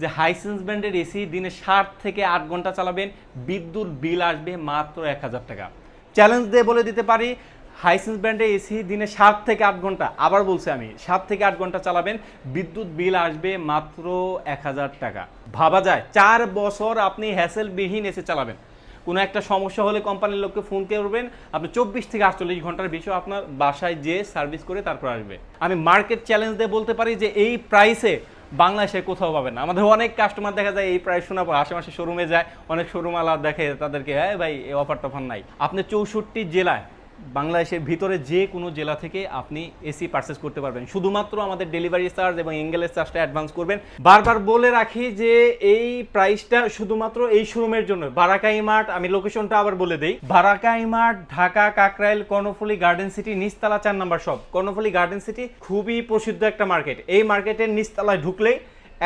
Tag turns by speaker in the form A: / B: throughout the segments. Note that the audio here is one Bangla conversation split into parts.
A: যে হাইসেন্স ব্র্যান্ডের এসি দিনে ষাট থেকে আট ঘণ্টা চালাবেন, বিদ্যুৎ বিল আসবে মাত্র এক হাজার টাকা। চ্যালেঞ্জ দিয়ে বলে দিতে পারি, হাইসেন্স ব্র্যান্ডের এসি দিনে সাত থেকে আট ঘণ্টা, আবার বলছি আমি সাত থেকে আট ঘণ্টা চালাবেন, বিদ্যুৎ বিল আসবে মাত্র এক হাজার টাকা। ভাবা যায়, চার বছর আপনি হ্যাসেলবিহীন এসি চালাবেন। কোনো একটা সমস্যা হলে কোম্পানির লোককে ফোন করবেন আপনি চব্বিশ থেকে আটচল্লিশ ঘণ্টার বেশি আপনার বাসায় যেয়ে সার্ভিস করে তারপর আসবে। আমি মার্কেট চ্যালেঞ্জ দিয়ে বলতে পারি যে এই প্রাইসে বাংলাদেশে কোথাও পাবেন না। আমাদের অনেক কাস্টমার দেখা যায় এই প্রায় শোনা পড়ে আশেপাশে শোরুমে যায়, অনেক শোরুম আলাদা দেখে তাদেরকে হ্যাঁ ভাই, এই অফার টফার নাই। আপনি চৌষট্টি জেলায় বাংলাদেশের ভিতরে যে কোনো জেলা থেকে আপনি এসি পারচেস করতে পারবেন। শুধুমাত্র আমাদের ডেলিভারি চার্জ এবং এঙ্গেলের চার্জটা অ্যাডভান্স করবেন। বারবার বলে রাখি যে এই প্রাইসটা শুধুমাত্র এই শোরুমের জন্য। বারাকাই মার্ট, আমি লোকেশনটা আবার বলে দিই। বারাকাই mart, Dhaka, Kakrail, Karnaphuli garden city নিচতলা চার number shop Karnaphuli garden city খুবই প্রসিদ্ধ একটা মার্কেট এই মার্কেটের নিচতলায় ঢুকলেই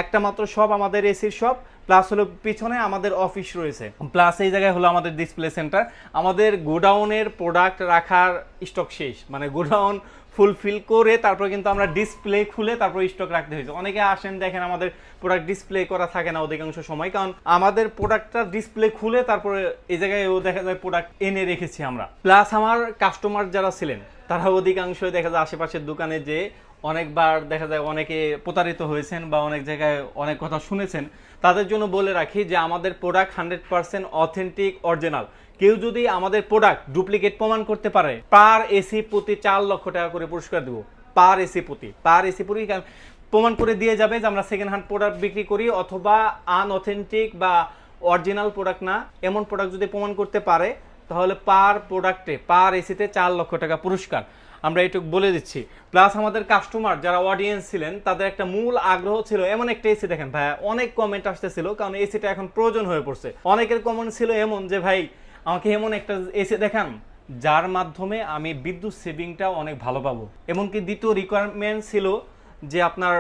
A: একটা মাত্র সব আমাদের এসির সব প্লাস হলো পিছনে আমাদের অফিস রয়েছে। প্লাস এই জায়গায় হলো আমাদের ডিসপ্লে সেন্টার আমাদের গোডাউনের প্রোডাক্ট রাখার স্টক শেষ। মানে গোডাউন ফুলফিল করে তারপর কিন্তু আমরা ডিসপ্লে খুলে তারপর স্টক রাখতে হয়েছে। অনেকে আসেন, দেখেন আমাদের প্রোডাক্ট ডিসপ্লে করা থাকে না অধিকাংশ সময়। কারণ আমাদের প্রোডাক্টটা ডিসপ্লে খুলে তারপরে এই জায়গায় ও দেখা যায় প্রোডাক্ট এনে রেখেছি আমরা। প্লাস আমার কাস্টমার যারা ছিলেন, তারা অধিকাংশই দেখা যায় আশেপাশের দোকানে যে অনেকবার দেখা যায় অনেকে প্রতারিত হয়েছেন বা অনেক জায়গায় অনেক কথা শুনেছেন। তাদের জন্য বলে রাখি যে আমাদের product hundred percent authentic original কেউ যদি আমাদের প্রোডাক্ট ডুপ্লিকেট প্রমাণ করতে পারে পার এসি প্রতি চার লক্ষ টাকা করে পুরস্কার দেবো। পার এসি প্রতি পার এসি প্রতি প্রমাণ করে দিয়ে যাবে যে আমরা সেকেন্ড হ্যান্ড প্রোডাক্ট বিক্রি করি অথবা আনঅথেন্টিক বা অরিজিনাল প্রোডাক্ট না। এমন প্রোডাক্ট যদি প্রমাণ করতে পারে, তাহলে পার প্রোডাক্টে পার এসিতে চার লক্ষ টাকা পুরস্কার। আমরা এটুকু বলে দিচ্ছি। প্লাস আমাদের কাস্টমার যারা অডিয়েন্স ছিলেন, তাদের একটা মূল আগ্রহ ছিল এমন একটা এসি দেখেন ভাইয়া অনেক কমেন্ট আসতেছিল কারণ এসিটা এখন প্রয়োজন হয়ে পড়ছে। অনেকের কমেন্ট ছিল এমন যে, ভাই, আমাকে এমন একটা এসি দেখান, যার মাধ্যমে আমি বিদ্যুৎ সেভিংটা অনেক ভালো পাবো। এমনকি দ্বিতীয় রিকোয়ারমেন্ট ছিল যে, আপনার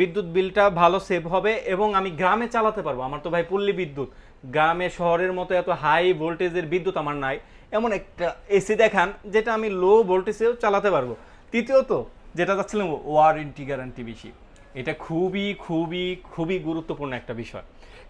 A: বিদ্যুৎ বিলটা ভালো সেভ হবে এবং আমি গ্রামে চালাতে পারব। আমার তো ভাই পল্লী বিদ্যুৎ। গ্রামে, শহরের মতো এত হাই ভোল্টেজের বিদ্যুৎ আমার নাই। এমন একটা এসি দেখান, যেটা আমি লো ভোল্টেজেও চালাতে পারব। তৃতীয়ত, যেটা চাচ্ছিলাম ওয়ারেন্টি গ্যারান্টি বেশি এটা খুবই খুবই খুবই গুরুত্বপূর্ণ একটা বিষয়।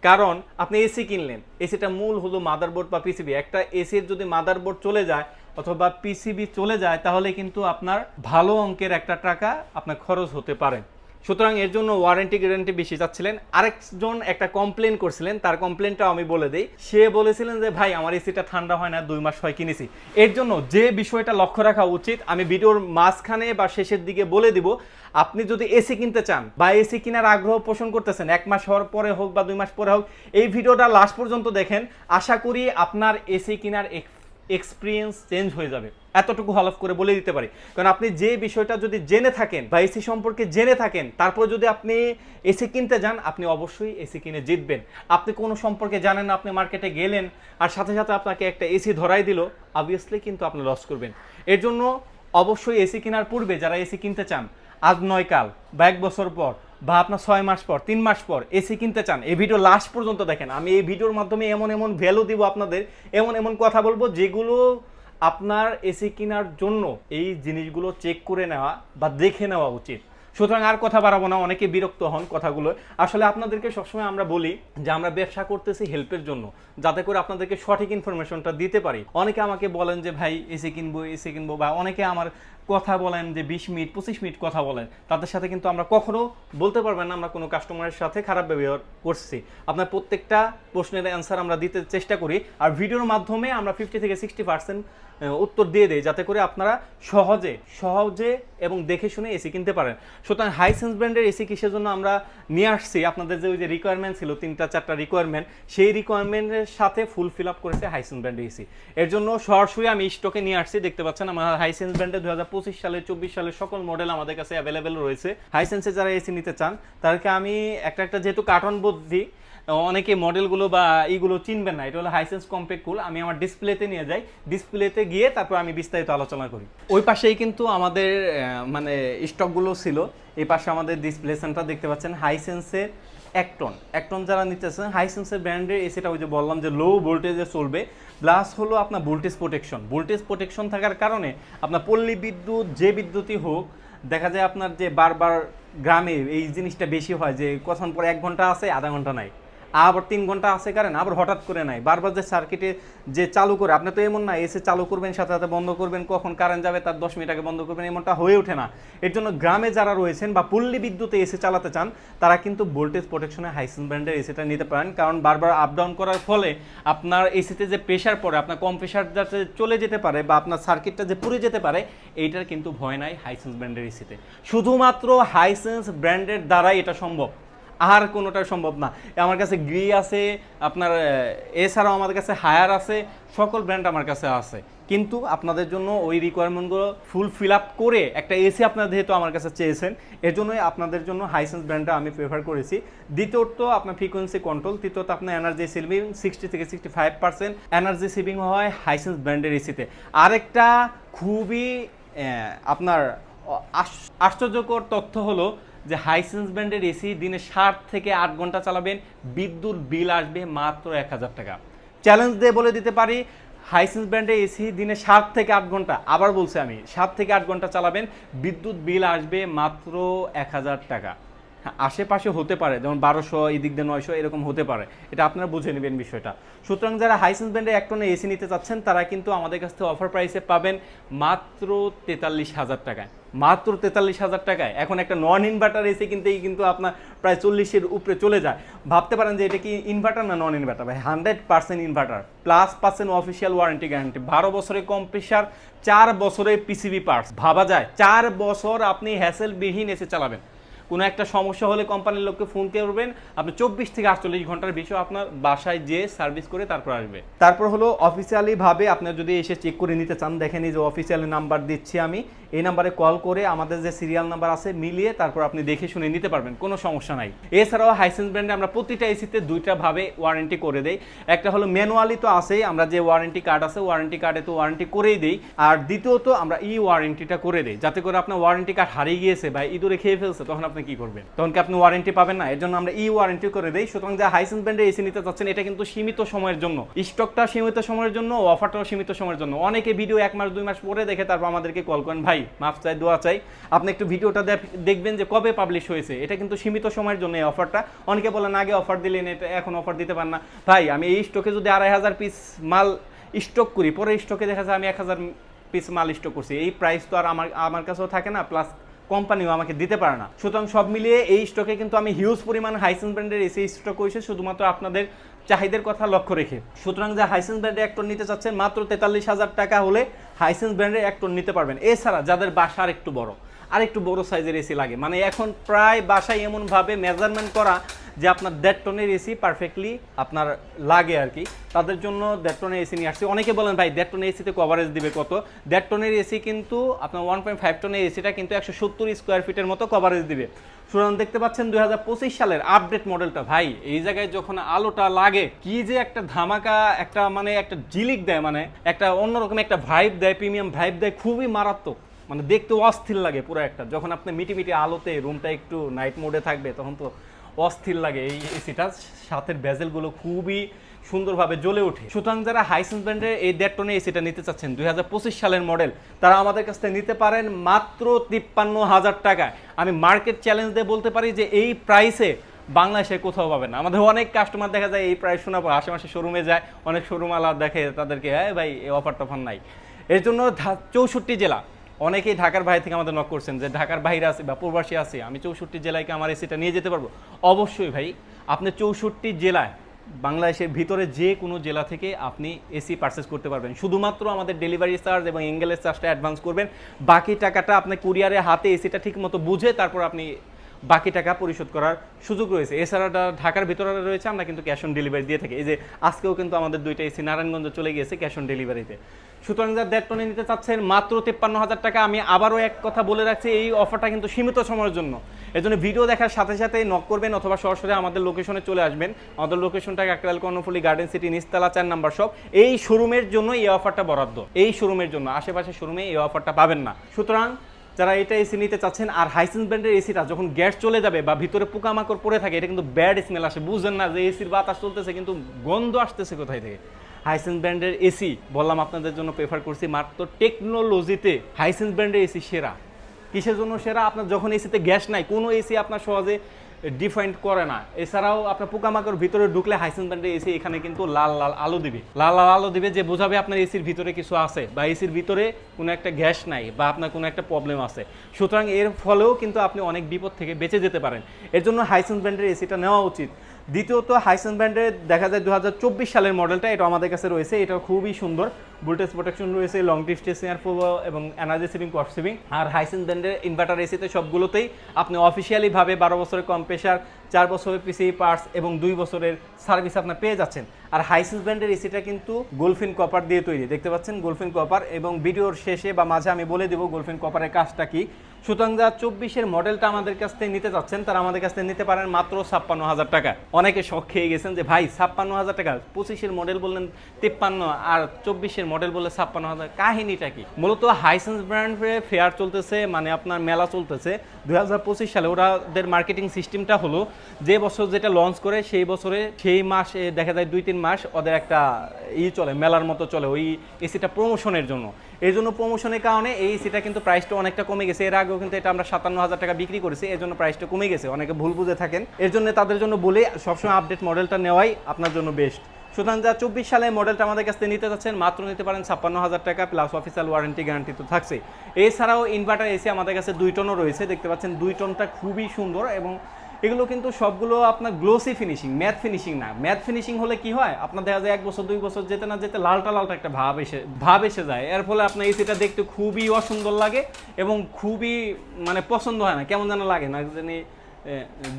A: কারণ, আপনি এসি কিনলেন। এসিটা মূল হলো মাদারবোর্ড বা পিসিবি একটা এসির যদি মাদারবোর্ড চলে যায়, অথবা পিসিবি চলে যায়, তাহলে কিন্তু আপনার ভালো অঙ্কের একটা টাকা আপনার খরচ হতে পারে। সুতরাং এর জন্য ওয়ারেন্টি গ্যারান্টি বেশি চাচ্ছিলেন। আরেকজন একটা কমপ্লেন করছিলেন, তার কমপ্লেনটা আমি বলে দিই। সে বলেছিলেন যে, ভাই, আমার এসিটা ঠান্ডা হয় না, দুই মাস হয় কিনেছি। এর জন্য যে বিষয়টা লক্ষ্য রাখা উচিত, আমি ভিডিওর মাঝখানে বা শেষের দিকে বলে দিব, আপনি যদি এসি কিনতে চান বা এসি কেনার আগ্রহ পোষণ করতেছেন, এক মাস হওয়ার পরে হোক বা দুই মাস পরে হোক, এই ভিডিওটা লাস্ট পর্যন্ত দেখেন। আশা করি আপনার এসি কেনার এক্সপিরিয়েন্স চেঞ্জ হয়ে যাবে। এতটুকু হলফ করে বলে দিতে পারি। কারণ আপনি যে বিষয়টা যদি জেনে থাকেন বা এসি সম্পর্কে জেনে থাকেন, তারপর যদি আপনি এসি কিনতে যান, আপনি অবশ্যই এসি কিনে জিতবেন। আপনি কোনো সম্পর্কে জানেন না, আপনি মার্কেটে গেলেন, আর সাথে সাথে আপনাকে একটা এসি ধরাই দিল অবভিয়াসলি কিন্তু আপনি লস করবেন। এর জন্য অবশ্যই এসি কেনার পূর্বে যারা এসি কিনতে চান, আজ নয় কাল বা এক বছর পর বা আপনার ছয় মাস পর, তিন মাস পর এসি কিনতে চান, এই ভিডিও লাস্ট পর্যন্ত দেখেন। আমি এই ভিডিওর মাধ্যমে এমন এমন ভ্যালু দিব আপনাদের, এমন এমন কথা বলব যেগুলো আপনার এসি কেনার জন্য এই জিনিসগুলো চেক করে নেওয়া বা দেখে নেওয়া উচিত। সুতরাং আর কথা বাড়াবো না, অনেকে বিরক্ত হন কথাগুলো। আসলে আপনাদেরকে সবসময় আমরা বলি যে আমরা ব্যবসা করতেছি হেল্পের জন্য, যাতে করে আপনাদেরকে সঠিক ইনফরমেশনটা দিতে পারি। অনেকে আমাকে বলেন যে, ভাই এসি কিনবো এসি কিনবো, বা অনেকে আমার কথা বলেন যে বিশ মিনিট, পঁচিশ মিনিট কথা বলেন, তাদের সাথে কিন্তু আমরা কখনো বলতে পারবেন না আমরা কোনো কাস্টমারের সাথে খারাপ ব্যবহার করছি। আপনার প্রত্যেকটা প্রশ্নের অ্যান্সার আমরা দিতে চেষ্টা করি, আর ভিডিওর মাধ্যমে আমরা ফিফটি থেকে সিক্সটি পার্সেন্ট উত্তর দিয়ে দেয় যাতে করে আপনারা সহজে সহজে এবং দেখে শুনে এসি কিনতে পারেন। সুতরাং হাইসেন্স ব্র্যান্ডের এসি কিসের জন্য আমরা নিয়ে আসছি, আপনাদের যে ওই যে রিকোয়ারমেন্ট ছিল, তিনটা, চারটা রিকোয়ারমেন্ট সেই রিকোয়ারমেন্টের সাথে ফুল ফিল আপ করেছে হাইসেন্স ব্র্যান্ডের এসি এর জন্য সরাসরি আমি স্টকে নিয়ে আসছি, দেখতে পাচ্ছেন আমার হাইসেন্স ব্র্যান্ডের দু হাজার পঁচিশ সালে, চব্বিশ সালের সকল মডেল আমাদের কাছে অ্যাভেলেবেল রয়েছে। হাইসেন্সে যারা এসি নিতে চান, তাদেরকে আমি একটা একটা যেহেতু কার্টন বোধ দিই অনেকে মডেলগুলো বা এইগুলো চিনবেন না। এটা হলো হাইসেন্স কম্প্যাক্ট কুল আমি আমার ডিসপ্লেতে নিয়ে যাই। ডিসপ্লেতে গিয়ে তারপর আমি বিস্তারিত আলোচনা করি। ওই পাশেই কিন্তু আমাদের মানে স্টকগুলো ছিল। এই পাশে আমাদের ডিসপ্লে সেন্টার দেখতে পাচ্ছেন। হাইসেন্সের একটন একটন যারা নিতেছেন হাইসেন্সের ব্র্যান্ডের এসিটা ওই যে বললাম যে লো ভোল্টেজে চলবে। প্লাস হলো আপনার ভোল্টেজ প্রোটেকশন ভোল্টেজ প্রোটেকশন থাকার কারণে আপনার পল্লী বিদ্যুৎ, যে বিদ্যুৎই হোক, দেখা যায় আপনার যে বারবার গ্রামে এই জিনিসটা বেশি হয় যে কখন পরে এক ঘণ্টা আছে, আধা ঘণ্টা নাই। আবার তিন ঘণ্টা আছে কারেন্ট আবার হঠাৎ করে নাই। বারবার যে সার্কিটে যে চালু করে, আপনি তো এমন না এসে চালু করবেন, সাথে সাথে বন্ধ করবেন, কখন কারেন্ট যাবে, তার দশ মিনিট আগে বন্ধ করবেন, এমনটা হয়ে ওঠে না। এর জন্য গ্রামে যারা রয়েছেন বা পল্লী বিদ্যুতে এসে চালাতে চান, তারা কিন্তু ভোল্টেজ প্রোটেকশনে হাইসেন্স ব্র্যান্ডের এসিটা নিতে পারেন। কারণ বারবার আপ ডাউন করার ফলে আপনার এসিতে যে প্রেশার পড়ে, আপনার কম প্রেশার যাতে চলে যেতে পারে বা আপনার সার্কিটটা যে পুড়ে যেতে পারে, এইটার কিন্তু ভয় নাই হাইসেন্স ব্র্যান্ডের এসিতে শুধুমাত্র হাইসেন্স ব্র্যান্ডের দ্বারাই এটা সম্ভব। আর কোনোটা সম্ভব না। আমার কাছে গ্রি আছে, আপনার এছাড়াও আমাদের কাছে হায়ার আছে, সকল ব্র্যান্ড আমার কাছে আছে। কিন্তু আপনাদের জন্য ওই রিকোয়ারমেন্টগুলো ফুল ফিল আপ করে একটা এসি আপনারা যেহেতু আমার কাছে চেয়েছেন এর জন্যই আপনাদের জন্য হাইসেন্স ব্র্যান্ডটা আমি প্রেফার করেছি। দ্বিতীয়ত, আপনার ফ্রিকোয়েন্সি কন্ট্রোল তৃতীয়ত, আপনার এনার্জি সেভিং সিক্সটি থেকে sixty five percent energy saving হয় হাইসেন্স ব্র্যান্ডের এসিতে আরেকটা খুবই আপনার আশ্চর্যকর তথ্য হলো যে হাইসেন্স ব্র্যান্ডের এসি দিনে ষাট থেকে আট ঘণ্টা চালাবেন, বিদ্যুৎ বিল আসবে মাত্র এক হাজার টাকা। চ্যালেঞ্জ দিয়ে বলে দিতে পারি হাইসেন্স ব্র্যান্ডের এসি দিনে সাত থেকে আট ঘণ্টা, আবার বলছি আমি, সাত থেকে আট ঘণ্টা চালাবেন, বিদ্যুৎ বিল আসবে মাত্র এক হাজার টাকা। আশেপাশে হতে পারে, যেমন বারোশো এই দিক দিয়ে নয়শো, এরকম হতে পারে। এটা আপনারা বুঝে নেবেন বিষয়টা। সুতরাং যারা হাইসেন্স ব্র্যান্ডের এক টনে এসি নিতে চাচ্ছেন, তারা কিন্তু আমাদের কাছ থেকে অফার প্রাইসে পাবেন মাত্র তেতাল্লিশ হাজার টাকায়। মাত্র তেতাল্লিশ হাজার টাকায়। এখন একটা নন ইনভার্টার এসি কিনতেই কিন্তু আপনার প্রায় চল্লিশের উপরে চলে যায়। ভাবতে পারেন যে এটা কি ইনভার্টার না নন ইনভার্টার ভাই hundred percent inverter plus percent official warranty guarantee বারো বছরের কম্প্রেসার চার বছরে পিসিবি পার্টস ভাবা যায়, চার বছর আপনি হ্যাসেলবিহীন এসে চালাবেন। কোনো একটা সমস্যা হলে কোম্পানির লোককে ফোন করবেন। আপনি চব্বিশ থেকে আটচল্লিশ ঘণ্টার বিষয় আপনার বাসায় যে সার্ভিস করে তারপর আসবে। তারপর হলো অফিসিয়ালিভাবে আপনার যদি এসে চেক করে নিতে চান, দেখেন যে অফিসিয়ালি নাম্বার দিচ্ছি আমি। এই নাম্বারে কল করে আমাদের যে সিরিয়াল নাম্বার আছে মিলিয়ে তারপর আপনি দেখে শুনে নিতে পারবেন, কোনো সমস্যা নাই। এছাড়াও হাইসেন্স ব্র্যান্ডে আমরা প্রতিটা এসিতে দুইটা ভাবে ওয়ারেন্টি করে দেই। একটা হলো ম্যানুয়ালি তো আছেই, আমরা যে ওয়ারেন্টি কার্ড আছে ওয়ারেন্টি কার্ডে তো ওয়ারেন্টি করেই দিই। আর দ্বিতীয়ত আমরা ই ওয়ারেন্টিটা করে দিই, যাতে করে আপনার ওয়ারেন্টি কার্ড হারিয়ে গিয়েছে বা ইঁদুরে খেয়ে ফেলছে, তখন আপনি কি করবেন? তখন কি আপনি ওয়ারেন্টি পাবেন না? এর জন্য আমরা ই ওয়ারেন্টি করে দেই। সুতরাং যে হাইসেন্স ব্র্যান্ডে এসি নিতে চাচ্ছেন এটা কিন্তু সীমিত সময়ের জন্য। স্টকটা সীমিত সময়ের জন্য অফারটাও সীমিত সময়ের জন্য। অনেকে ভিডিও এক মাস, দুই মাস পরে দেখে তারপর আমাদেরকে কল করেন, ভাই, মাফ চাই, দোয়া চাই। আপনি একটু ভিডিওটা দেখবেন যে কবে পাবলিশ হয়েছে। এটা কিন্তু সীমিত সময়ের জন্য এই অফারটা অনেকে বলেন, আগে অফার দিলেন, এটা এখন অফার দিতে পারেন না। ভাই, আমি এই স্টকে যদি আড়াই হাজার পিস মাল স্টক করি পরে স্টকে দেখা যায় আমি এক হাজার পিস মাল স্টক করছি। এই প্রাইস তো আর আমার আমার কাছেও থাকে না প্লাস কোম্পানিও আমাকে দিতে পারে না। সুতরাং সব মিলিয়ে এই স্টকে কিন্তু আমি হিউজ পরিমাণ হাইসেন্স ব্র্যান্ডের এসি স্টক হয়েছে শুধুমাত্র আপনাদের চাহিদার কথা লক্ষ্য রেখে। সুতরাং যে হাইসেন্স ব্র্যান্ডের এক টন নিতে চাচ্ছেন, মাত্র তেতাল্লিশ হাজার টাকা হলে হাইসেন্স ব্র্যান্ডের এক টন নিতে পারবেন। এছাড়া যাদের বাসা আর একটু বড় আর একটু বড় সাইজের এসি লাগে মানে এখন প্রায় বাসায় এমনভাবে মেজারমেন্ট করা যে আপনার দেড় টনের এসি পারফেক্টলি আপনার লাগে আর কি। তাদের জন্য দেড় টনের এসি নিয়ে আসছে। অনেকে বলেন, ভাই দেড় টনের এসিতে কভারেজ দিবে কত? দেড় টনের এসি কিন্তু আপনার ওয়ান পয়েন্ট ফাইভ টনের এসিটা কিন্তু একশো সত্তর স্কোয়ার ফিটের মতো কভারেজ দিবে। সুতরাং দেখতে পাচ্ছেন দুই হাজার পঁচিশ সালের আপডেট মডেলটা ভাই, এই জায়গায় যখন আলোটা লাগে, কি যে একটা ধামাকা, একটা মানে একটা জিলিক দেয় মানে একটা অন্যরকম একটা ভাইব দেয় প্রিমিয়াম ভাইব দেয়, খুবই মারাত্মক। মানে দেখতে অস্থির লাগে পুরো একটা। যখন আপনি মিটি মিটি আলোতে রুমটা একটু নাইট মোডে থাকবে, তখন তো অস্থির লাগে এই এসিটা। সাথের বেজেলগুলো খুবই সুন্দরভাবে জ্বলে ওঠে। সুতরাং যারা হাইসেন্স ব্র্যান্ডের এই দেড় টনে এসিটা নিতে চাচ্ছেন, দুই হাজার পঁচিশ সালের মডেল, তারা আমাদের কাছ থেকে নিতে পারেন মাত্র তিপ্পান্ন হাজার টাকায়। আমি মার্কেট চ্যালেঞ্জ দিয়ে বলতে পারি যে এই প্রাইসে বাংলাদেশে কোথাও পাবেন না। আমাদের অনেক কাস্টমার দেখা যায় এই প্রাইস শোনা পর আশেপাশে শোরুমে যায়, অনেক শোরুম আলাদা দেখে তাদেরকে হ্যাঁ ভাই, এই অফার টফার নাই। এর জন্য চৌষট্টি জেলা অনেকেই ঢাকার বাইরে থেকে আমাদের নক করছেন যে ঢাকার বাইরে আছে বা প্রবাসী আছে, আমি চৌষট্টি জেলায় আমার এসিটা নিয়ে যেতে পারব? অবশ্যই ভাই, আপনি চৌষট্টি জেলায়, বাংলাদেশের ভিতরে যে কোনো জেলা থেকে আপনি এসি পারচেস করতে পারবেন। শুধুমাত্র আমাদের ডেলিভারি চার্জ এবং এঙ্গেলের চার্জটা অ্যাডভান্স করবেন। বাকি টাকাটা আপনি কুরিয়ারে হাতে এসিটা ঠিক মতো বুঝে তারপর আপনি বাকি টাকা পরিশোধ করার সুযোগ রয়েছে। এছাড়া ঢাকার ভিতরে রয়েছে, আমরা কিন্তু ক্যাশ অন ডেলিভারি দিয়ে থাকি। এই যে আজকেও কিন্তু আমাদের দুইটা এসি নারায়ণগঞ্জ চলে গিয়েছে ক্যাশ অন ডেলিভারিতে সুতরাং যারা দেড় টনে নিতে চাচ্ছেন, মাত্র তেপ্পান্ন হাজার টাকা, আমি আবারও এক কথা বলে রাখছি, এই অফারটা কিন্তু সীমিত সময়ের জন্য। এই জন্য ভিডিও দেখার সাথে সাথে নক করবেন অথবা সরাসরি আমাদের লোকেশনে চলে আসবেন। আমাদের লোকেশনটা কাকরাল কর্ণফুলি গার্ডেন সিটি নিস্তালা চার নাম্বার শপ এই শোরুমের জন্য এই অফারটা বরাদ্দ। এই শোরুমের জন্য আশেপাশে শোরুমে এই অফারটা পাবেন না। সুতরাং যারা এটা এসি নিতে চাচ্ছেন, আর হাইসেন্স ব্র্যান্ডের এসিটা যখন গ্যাস চলে যাবে বা ভিতরে পোকামাকড় পড়ে থাকে, এটা কিন্তু ব্যাড স্মেল আসে। বুঝেন না যে এসির বাতাস চলতেছে, কিন্তু গন্ধ আসতেছে কোথায় থেকে? হাইসেন্স ব্র্যান্ডের এসি বললাম আপনাদের জন্য প্রেফার করছি, মাত্র টেকনোলজিতে হাইসেন্স ব্র্যান্ডের এসি সেরা। কিসের জন্য সেরা? আপনার যখন এসিতে গ্যাস নাই, কোনো এসি আপনার সহজে ডিফাইন্ড করে না। এছাড়াও আপনার পোকামাকড় ভিতরে ঢুকলে হাইসেন ব্র্যান্ডের এসি এখানে কিন্তু লাল লাল আলো দিবে। লাল লাল আলো দিবে যে বোঝাবে আপনার এসির ভিতরে কিছু আছে বা এসির ভিতরে কোনো একটা গ্যাস নাই বা আপনার কোনো একটা প্রবলেম আছে। সুতরাং এর ফলেও কিন্তু আপনি অনেক বিপদ থেকে বেঁচে যেতে পারেন। এর জন্য হাইসেন ব্যান্ডের এসিটা নেওয়া উচিত। দ্বিতীয়ত হাইসেন ব্র্যান্ডের দেখা যায় দু হাজার চব্বিশ সালের মডেলটা এটা আমাদের কাছে রয়েছে, এটা খুবই সুন্দর। ভোল্টেজ প্রোটেকশন রয়েছে লং ডিস্টেন্স এয়ার এবং এনার্জি সেভিং কস্ট সেভিং আর হাইসেন ব্র্যান্ডের ইনভার্টার এসিতে সবগুলোতেই আপনি অফিসিয়ালিভাবে বারো বছরের কম প্রেশার চার বছরের পিসি পার্টস এবং দুই বছরের সার্ভিস আপনার পেয়ে যাচ্ছেন। আর হাইসেন্স ব্র্যান্ডের এসিটা কিন্তু গোলফিন কপার দিয়ে তৈরি। দেখতে পাচ্ছেন গোলফিন কপার এবং ভিডিওর শেষে বা মাঝে আমি বলে দেবো গোলফিন কপারের কাজটা কি। সুতরাং যারা চব্বিশের মডেলটা আমাদের কাছ থেকে নিতে চাচ্ছেন তারা আমাদের কাছ থেকে নিতে পারেন মাত্র ছাপ্পান্ন হাজার টাকা। অনেকে শখ খেয়ে গেছেন যে, ভাই, ছাপ্পান্ন হাজার টাকা, পঁচিশের মডেল বললেন তিপ্পান্ন, আর চব্বিশের মডেল বললে ছাপ্পান্ন হাজার, কাহিনীটা কি? মূলত হাইসেন্স ব্র্যান্ড ফেয়ার চলতেছে মানে আপনার মেলা চলতেছে। দু হাজার পঁচিশ সালে ওরাদের মার্কেটিং সিস্টেমটা হলো যে বছর যেটা লঞ্চ করে, সেই বছরে সেই মাসে দেখা যায় দুই তিন মাস ওদের একটা ই চলে, মেলার মতো চলে ওই এসিটা প্রমোশনের জন্য। এই জন্য প্রমোশনের কারণে এই এসিটা কিন্তু প্রাইসটা অনেকটা কমে গেছে। এর আগেও কিন্তু এটা আমরা সাতান্ন হাজার টাকা বিক্রি করেছি, এর জন্য প্রাইসটা কমে গেছে। অনেকে ভুল বুঝে থাকেন। এর জন্য তাদের জন্য বলে, সবসময় আপডেট মডেলটা নেওয়াই আপনার জন্য বেস্ট সুতরাং যা চব্বিশ সালে মডেলটা আমাদের কাছ থেকে নিতে চাচ্ছেন মাত্র নিতে পারেন ছাপ্পান্ন হাজার টাকা প্লাস অফিসিয়াল ওয়ারেন্টি গ্যারান্টি তো থাকছে এছাড়াও ইনভার্টার এসি আমাদের কাছে দুই টনও রয়েছে, দেখতে পাচ্ছেন দুই টনটা খুবই সুন্দর এবং এগুলো কিন্তু সবগুলো আপনার গ্লোসি ফিনিশিং ম্যাথ ফিনিশিং না। ম্যাথ ফিনিশিং হলে কি হয়? আপনার দেখা যায় এক বছর, দুই বছর যেতে না যেতে লালটা লালটা একটা ভাব এসে ভাব এসে যায়। এর ফলে আপনার এসিটা দেখতে খুবই অসুন্দর লাগে এবং খুবই মানে পছন্দ হয় না। কেমন যেন লাগে না জানি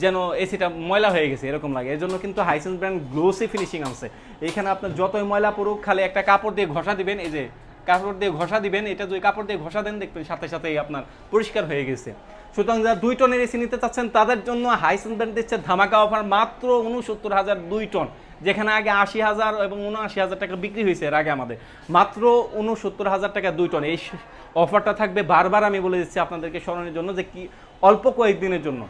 A: যেন এসিটা ময়লা হয়ে গেছে, এরকম লাগে। এর জন্য কিন্তু হাইসেন্স ব্র্যান্ড গ্লোসি ফিনিশিং আছে এখানে আপনার যতই ময়লা পড়ুক, খালি একটা কাপড় দিয়ে ঘষা দিবেন, এই যে, কাপড় দিয়ে ঘষা দিবেন, এটা যদি কাপড় দিয়ে ঘষা দেন, দেখবেন সাথে সাথেই আপনার পরিষ্কার হয়ে গেছে। সুতরাং যারা দুই টনের এসি নিতে চাচ্ছেন, তাদের জন্য হাইসেন্স ব্র্যান্ড দিচ্ছে ধামাকা অফার মাত্র উনসত্তর হাজার দুই টন, যেখানে আগে আশি হাজার এবং উনআশি হাজার টাকা বিক্রি হয়েছে এর আগে আমাদের। মাত্র উনসত্তর হাজার টাকা দুই টন। এই অফারটা থাকবে বারবার আমি বলে দিচ্ছি আপনাদেরকে স্মরণের জন্য যে কি অল্প কয়েকদিনের জন্য।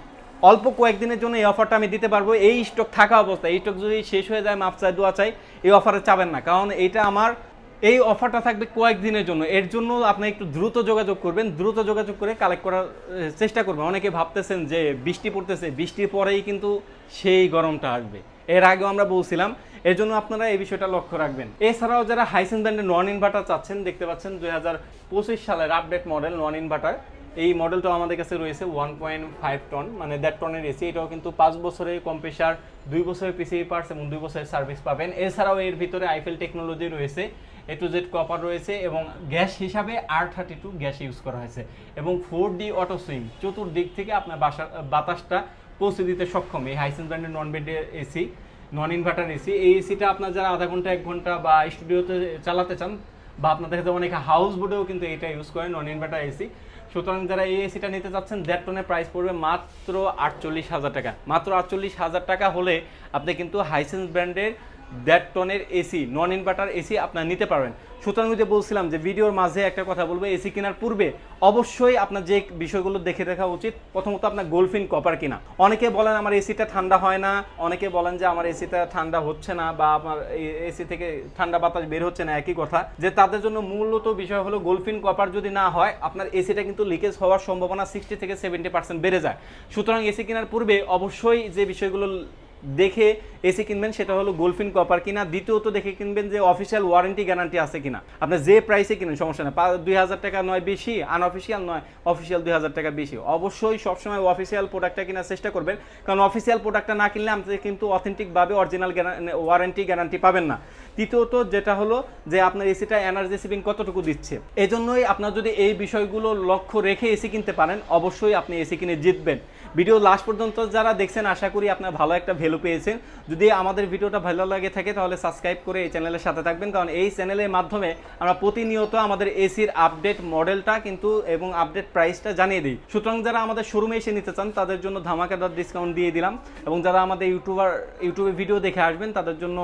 A: অল্প কয়েকদিনের জন্য এই অফারটা আমি দিতে পারব। এই স্টক থাকা অবস্থায়, এই স্টক যদি শেষ হয়ে যায় মাপ চাই দোয়া চাই এই অফারে চাবেন না। কারণ এটা আমার এই অফারটা থাকবে কয়েকদিনের জন্য। এর জন্য আপনি একটু দ্রুত যোগাযোগ করবেন। দ্রুত যোগাযোগ করে কালেক্ট করার চেষ্টা করবেন। অনেকে ভাবতেছেন যে বৃষ্টি পড়তেছে। বৃষ্টির পরেই কিন্তু সেই গরমটা আসবে। এর আগেও আমরা বলছিলাম। এর জন্য আপনারা এই বিষয়টা লক্ষ্য রাখবেন। এছাড়াও যারা হাইসেন ব্র্যান্ডের নন ইনভার্টার চাচ্ছেন, দেখতে পাচ্ছেন দুই হাজার পঁচিশ সালের আপডেট মডেল নন ইনভার্টার এই মডেলটা আমাদের কাছে রয়েছে ওয়ান পয়েন্ট ফাইভ টন মানে দেড় টনের এসি এটাও কিন্তু পাঁচ বছরের কম্প্রেসার দুই বছরের পিসি পার্টস এবং দুই বছরের সার্ভিস পাবেন। এছাড়াও এর ভিতরে আইফেল টেকনোলজি রয়েছে। এ টু জেড কপার রয়েছে এবং গ্যাস হিসাবে R thirty two gas use করা হয়েছে এবং ফোর ডি অটো সুইং চতুর্দিক থেকে আপনার বাসা বাতাসটা পৌঁছে দিতে সক্ষম। এই হাইসেন ব্র্যান্ডের নন বেড এসি নন ইনভার্টার এসি এই এসিটা আপনার যারা আধা ঘণ্টা, এক ঘণ্টা বা স্টুডিওতে চালাতে চান বা আপনার দেখা যায় অনেকে হাউস বোর্ডেও কিন্তু এটা ইউজ করেন নন ইনভার্টার এসি সুতরাং যারা এই এসিটা নিতে চাচ্ছেন দেড় টনের প্রাইস পড়বে মাত্র আটচল্লিশ হাজার টাকা। মাত্র আটচল্লিশ হাজার টাকা হলে আপনি কিন্তু হাইসেন্স ব্র্যান্ডের দেড় টনের এসি নন ইনভার্টার এসি আপনার নিতে পারবেন। সুতরাং যে বলছিলাম যে ভিডিওর মাঝে একটা কথা বলব এসি কেনার পূর্বে অবশ্যই আপনার যে বিষয়গুলো দেখে রাখা উচিত, প্রথমত আপনার গোলফিন কপার কিনা। অনেকে বলেন আমার এসিটা ঠান্ডা হয় না, অনেকে বলেন যে আমার এসিটা ঠান্ডা হচ্ছে না বা আমার এসি থেকে ঠান্ডা বাতাস বের হচ্ছে না, একই কথা। যে তাদের জন্য মূলত বিষয় হলো গোলফিন কপার যদি না হয়, আপনার এসিটা কিন্তু লিকেজ হওয়ার সম্ভাবনা সিক্সটি থেকে সেভেন্টি পার্সেন্ট বেড়ে যায়। সুতরাং এসি কেনার পূর্বে অবশ্যই যে বিষয়গুলো দেখে এসি কিনবেন, সেটা হলো গোলফিন কপার কিনা, দ্বিতীয়ত দেখে কিনবেন যে অফিসিয়াল ওয়ারেন্টি গ্যারান্টি আছে কিনা। আপনি যে প্রাইসে কিনেন, সমস্যা নেই। দুই হাজার টাকা নয় বেশি আনঅফিসিয়াল নয় অফিসিয়াল দুই হাজার টাকা বেশি। অবশ্যই সবসময় অফিসিয়াল প্রোডাক্টটা কেনার চেষ্টা করবেন, কারণ অফিসিয়াল প্রোডাক্টটা না কিনলে আপনি কিন্তু অথেন্টিকভাবে অরিজিনাল ওয়ারেন্টি গ্যারান্টি পাবেন না। তৃতীয়ত যেটা হলো যে আপনার এসিটা এনার্জি সেভিং কতটুকু দিচ্ছে। এজন্যই আপনার যদি এই বিষয়গুলো লক্ষ্য রেখে এসি কিনতে পারেন, অবশ্যই আপনি এসি কিনে জিতবেন। ভিডিও লাস্ট পর্যন্ত যারা দেখছেন, আশা করি আপনার ভালো একটা ভ্যালু পেয়েছেন। যদি আমাদের ভিডিওটা ভালো লাগে থাকে, তাহলে সাবস্ক্রাইব করে এই চ্যানেলের সাথে থাকবেন। কারণ এই চ্যানেলের মাধ্যমে আমরা প্রতিনিয়ত আমাদের এসির আপডেট মডেলটা কিন্তু এবং আপডেট প্রাইসটা জানিয়ে দিই। সুতরাং যারা আমাদের শোরুমে এসে নিতে চান, তাদের জন্য ধামাকাদার ডিসকাউন্ট দিয়ে দিলাম। এবং যারা আমাদের ইউটিউবার ইউটিউবে ভিডিও দেখে আসবেন, তাদের জন্য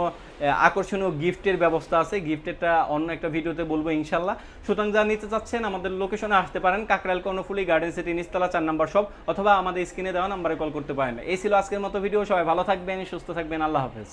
A: আকর্ষণীয় গিফটের ব্যবস্থা আছে। গিফটেরটা অন্য একটা ভিডিওতে বলব ইনশাল্লাহ। সুতরাং যা নিতে চাচ্ছেন, আমাদের লোকেশনে আসতে পারেন। কাকরাইল, কর্ণফুলি গার্ডেন সিটি নিস্তলা, চার নাম্বার সব অথবা আমাদের স্ক্রিনে দেওয়া নাম্বারে কল করতে পারেন। এই ছিল আজকের মতো ভিডিও সবাই ভালো থাকবেন, সুস্থ থাকবেন। আল্লাহ হাফেজ।